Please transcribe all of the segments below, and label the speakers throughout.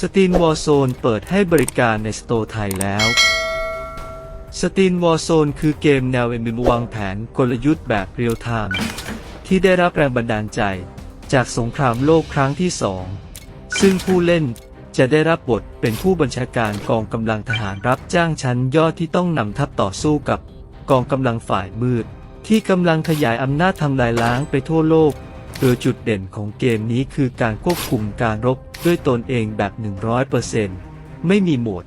Speaker 1: สตีนวอร์โซนเปิดให้บริการในสโตร์ไทยแล้วสตีนวอร์โซนคือเกมแนวเอ็มวางแผนกลยุทธ์แบบเรียลไทม์ที่ได้รับแรงบันดาลใจ จากสงครามโลกครั้งที่สอง ซึ่งผู้เล่นจะได้รับบทเป็นผู้บัญชาการกองกำลังทหารรับจ้างชั้นยอดที่ต้องนำทัพต่อสู้กับกองกำลังฝ่ายมืด ที่กำลังขยายอำนาจทำลายล้างไปทั่วโลก โดยจุดเด่นของเกมนี้คือการควบคุมการรบด้วยตนเองแบบ 100%ไม่มีโหมด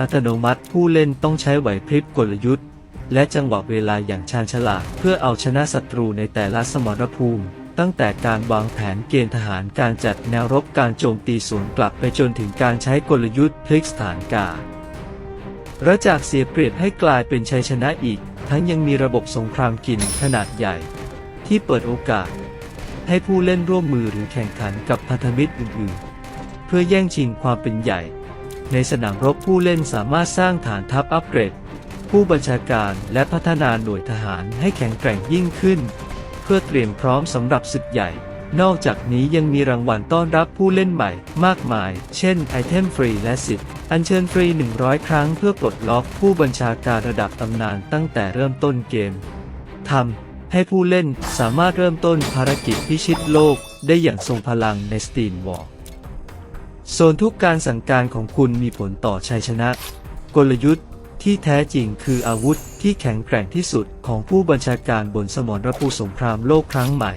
Speaker 1: อัตโนมัติผู้เล่นต้องใช้ไหวพริบกลยุทธ์ และจังหวะเวลาอย่างชาญฉลาดเพื่อเอาชนะศัตรูในแต่ละสมรภูมิ ตั้งแต่การวางแผนเกณฑ์ทหารการจัดแนวรบการโจมตีสวนกลับไปจนถึงการใช้กลยุทธ์พลิกสถานการณ์และจากเสียเปรียบให้กลายเป็นชัยชนะอีก ทั้งยังมีระบบสงครามกินขนาดใหญ่ ที่เปิดโอกาส ให้ผู้เล่นร่วมมือหรือแข่งขันกับพันธมิตรอื่นๆ เพื่อแย่งชิงความเป็นใหญ่ ในสนามรบผู้เล่นสามารถสร้างฐานทัพอัปเกรด ผู้บัญชาการและพัฒนาหน่วยทหารให้แข็งแกร่งยิ่งขึ้น เพื่อเตรียมพร้อมสำหรับศึกใหญ่ นอกจากนี้ยังมีรางวัลต้อนรับผู้เล่นใหม่มากมาย เช่นไอเทมฟรีและสิทธิ์อัญเชิญฟรี 100 ครั้งเพื่อปลดล็อกผู้บัญชาการระดับตำนานตั้งแต่เริ่มต้นเกมทำ ให้ผู้เล่นสามารถเริ่มต้นภารกิจพิชิตโลกได้อย่างทรงพลังในสตีนวอลโซนทุกการสั่งการของคุณมีผลต่อชัยชนะ กลยุทธ์ที่แท้จริงคืออาวุธที่แข็งแกร่งที่สุดของผู้บัญชาการบนสมรภูมิสงครามโลกครั้งใหม่